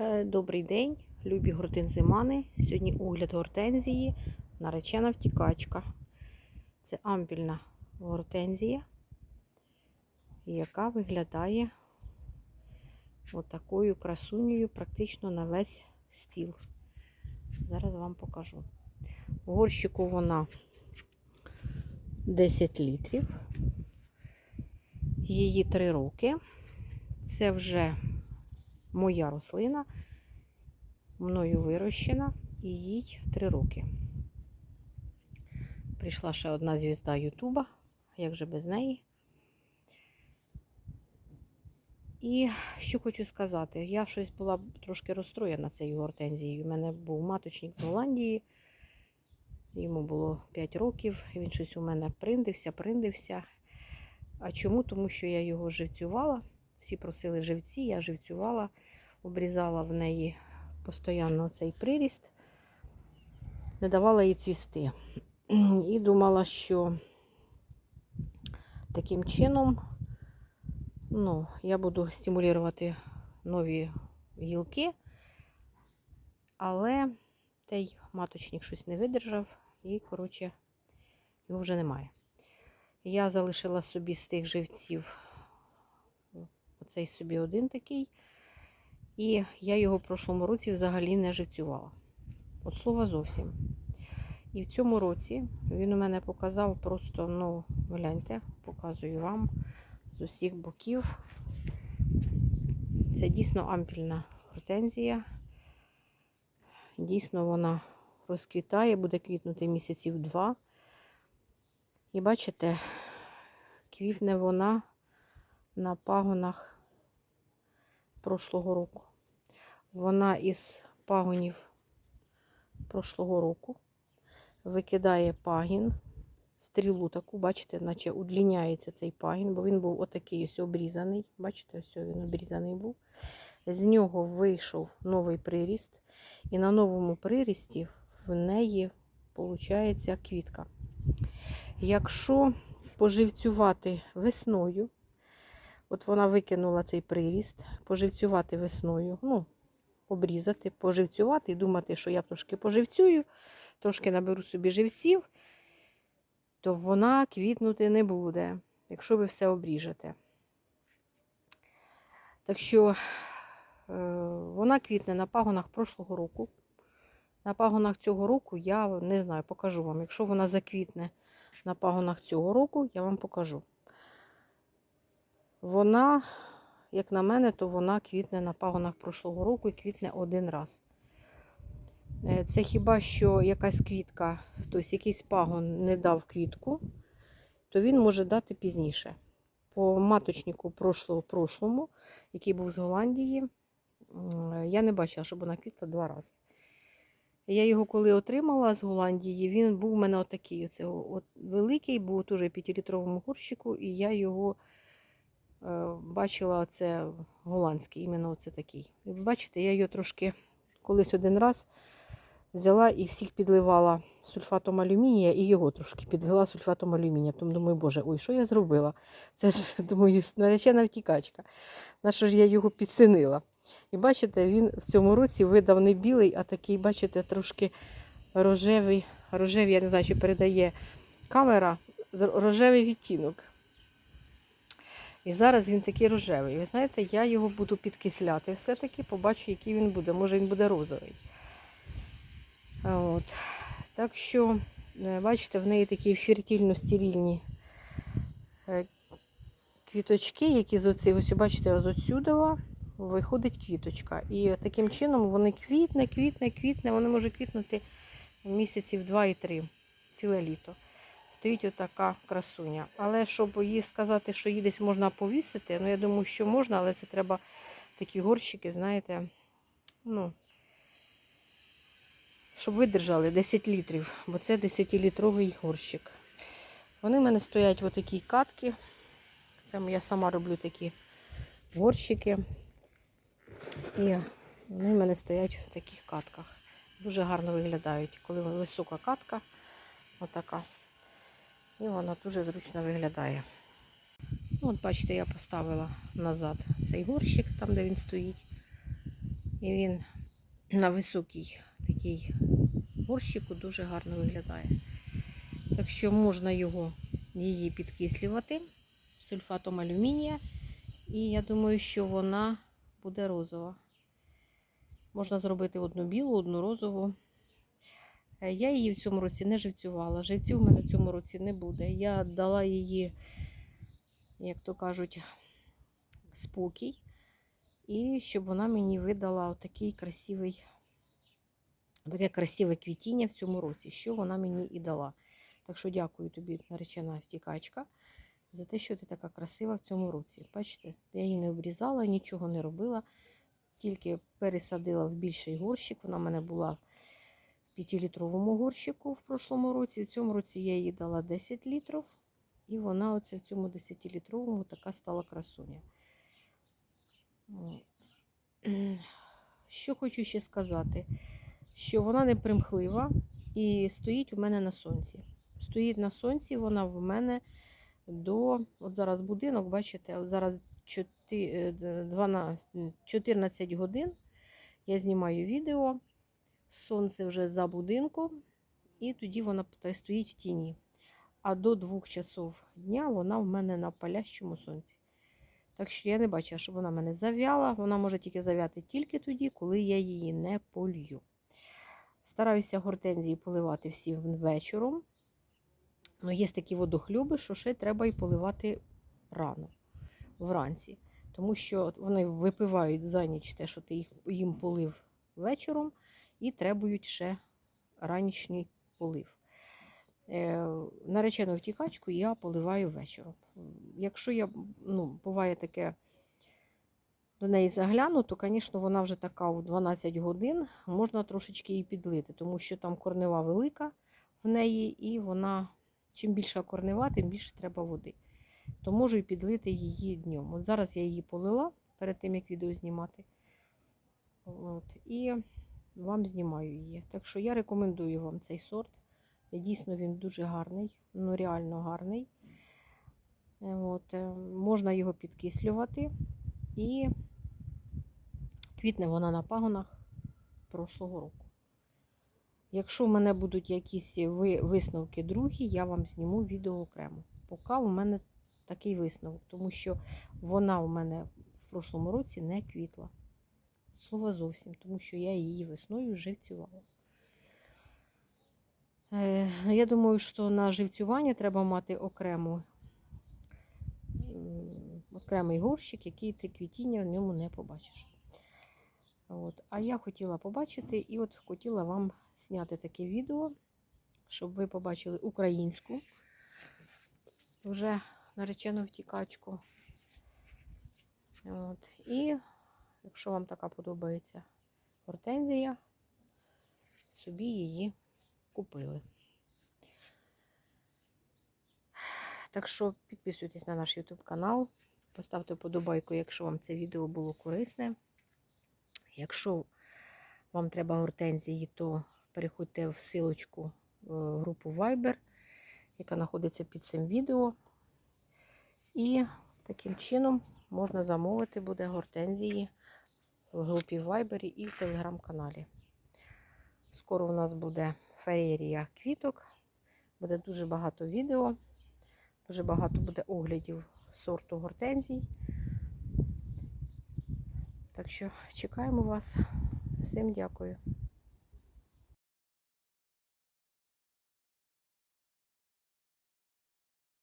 Е, Добрий день, любі гортензимани. Сьогодні огляд гортензії, наречена втікачка. Це ампільна гортензія, яка виглядає отакою красунею практично на весь стіл. Зараз вам покажу. В горщику вона 10 літрів. Її 3 роки. Це вже моя рослина, мною вирощена і їй 3 роки. Прийшла ще одна звізда Ютуба, як же без неї. І що хочу сказати, я щось була трошки розстроєна цією гортензією. У мене був маточник з Голландії, йому було 5 років, він щось у мене приндився, приндився. А чому? Тому що я його живцювала. Всі просили живці, я живцювала, обрізала в неї постійно цей приріст, не давала їй цвісти. І думала, що таким чином ну, я буду стимулювати нові гілки, але той маточник щось не видержав і, коротше, його вже немає. Я залишила собі з тих живців оцей собі один такий. І я його в прошлому році взагалі не живцювала. От слова зовсім. І в цьому році він у мене показав просто, ну, гляньте, показую вам з усіх боків. Це дійсно ампільна гортензія. Дійсно, вона розквітає, буде квітнути місяців два. І бачите, квітне вона на пагонах прошлого року. Вона із пагонів прошлого року викидає пагін, стрілу таку, бачите, наче удліняється цей пагін, бо він був отакий ось обрізаний. Бачите, ось він обрізаний був. З нього вийшов новий приріст, і на новому прирісті в неї виходить квітка. Якщо поживцювати весною, от вона викинула цей приріст, поживцювати весною, ну, обрізати, поживцювати і думати, що я трошки поживцюю, трошки наберу собі живців, то вона квітнути не буде, якщо ви все обріжете. Так що е, вона квітне на пагонах прошлого року. На пагонах цього року я не знаю, покажу вам. Якщо вона заквітне на пагонах цього року, я вам покажу. Вона, як на мене, то вона квітне на пагонах прошлого року і квітне один раз. Е, Це хіба що якась квітка, тобто якийсь пагон не дав квітку, то він може дати пізніше. По маточнику прошлого, прошлому, який був з Голландії, я не бачила, щоб вона квітла два рази. Я його коли отримала з Голландії, він був у мене отакий. Оце, от, великий, був теж 5-літровому горщику, і я його бачила, оце голландський, іменно оце такий. Бачите, я його трошки колись один раз взяла і всіх підливала сульфатом алюмінія, і його трошки підвела сульфатом алюмінія. Тому думаю, боже, ой, що я зробила? Це ж, думаю, наречена втікачка. На що ж я його підсинила? І бачите, він в цьому році видав не білий, а такий, бачите, трошки рожевий, рожевий, я не знаю, чи передає камера, рожевий відтінок. І зараз він такий рожевий. Ви знаєте, я його буду підкисляти все-таки, побачу, який він буде. Може він буде розовий. От. Так що, е, бачите, в неї такі фертильно-стерильні е, квіточки, які з оцих, ось бачите, ось отсюдова виходить квіточка. І таким чином вони квітне, квітне, квітне, вони можуть квітнути місяців 2 і 3, ціле літо. Стоїть отака красуня. Але щоб їй сказати, що її десь можна повісити, ну я думаю, що можна, але це треба такі горщики, знаєте, ну, щоб видержали 10 літрів, бо це 10-літровий горщик. Вони в мене стоять в такій катки. Це я сама роблю такі горщики. І вони в мене стоять в таких катках. Дуже гарно виглядають, коли висока катка, отака. І вона дуже зручно виглядає. Ну, От бачите, я поставила назад цей горщик, там де він стоїть. І він на високій такій горщику дуже гарно виглядає. Так що можна його її підкислювати сульфатом алюмінія. І я думаю, що вона буде розова. Можна зробити одну білу, одну розову. Е, Я її в цьому році не живцювала. Живців в мене в цьому році не буде. Я дала її, як то кажуть, спокій. І щоб вона мені видала такий красивий, таке красиве квітіння в цьому році, що вона мені і дала. Так що дякую тобі, наречена втікачка, за те, що ти така красива в цьому році. Бачите, я її не обрізала, нічого не робила, тільки пересадила в більший горщик. Вона в мене була 5-літровому горщику в прошлому році. В цьому році я їй дала 10 літрів, і вона оце в цьому 10-літровому така стала красуня. Що хочу ще сказати, що вона не примхлива і стоїть у мене на сонці. Стоїть на сонці, вона в мене до. От зараз будинок, бачите, зараз 4, 12, 14 годин. Я знімаю відео. Сонце вже за будинком, і тоді вона стоїть в тіні. А до 2 часов дня вона в мене на палящому сонці. Так що я не бачила, щоб вона мене зав'яла. Вона може тільки зав'яти тільки тоді, коли я її не полью. Стараюся гортензії поливати всі вечором. Ну, є такі водохлюби, що ще треба і поливати рано, вранці. Тому що вони випивають за ніч те, що ти їм полив вечором, і требують ще ранішній полив. Е, наречену втікачку я поливаю вечором. Якщо я, ну, буває таке, до неї загляну, то, звісно, вона вже така в 12 годин, можна трошечки її підлити, тому що там корнева велика в неї, і вона, чим більша корнева, тим більше треба води. То можу і підлити її днем. От зараз я її полила перед тим, як відео знімати. От, і вам знімаю її. Так що я рекомендую вам цей сорт. Дійсно, він дуже гарний, ну реально гарний. Е, От, е, можна його підкислювати. І квітне вона на пагонах прошлого року. Якщо в мене будуть якісь висновки другі, я вам зніму відео окремо. Поки у мене такий висновок, тому що вона у мене в прошлому році не квітла. Слова зовсім, тому що я її весною живцювала. Е, Я думаю, що на живцювання треба мати окремо, окремий горщик, який ти квітіння в ньому не побачиш. От. А я хотіла побачити і от хотіла вам зняти таке відео, щоб ви побачили українську вже наречену втікачку. От. І якщо вам така подобається гортензія, собі її купили. Так що підписуйтесь на наш YouTube канал, поставте вподобайку, якщо вам це відео було корисне. Якщо вам треба гортензії, то переходьте в силочку в групу Viber, яка знаходиться під цим відео. І таким чином можна замовити буде гортензії в групі Viber і в телеграм-каналі. Скоро у нас буде феєрія квіток, буде дуже багато відео, дуже багато буде оглядів сорту гортензій. Так що чекаємо вас. Всім дякую.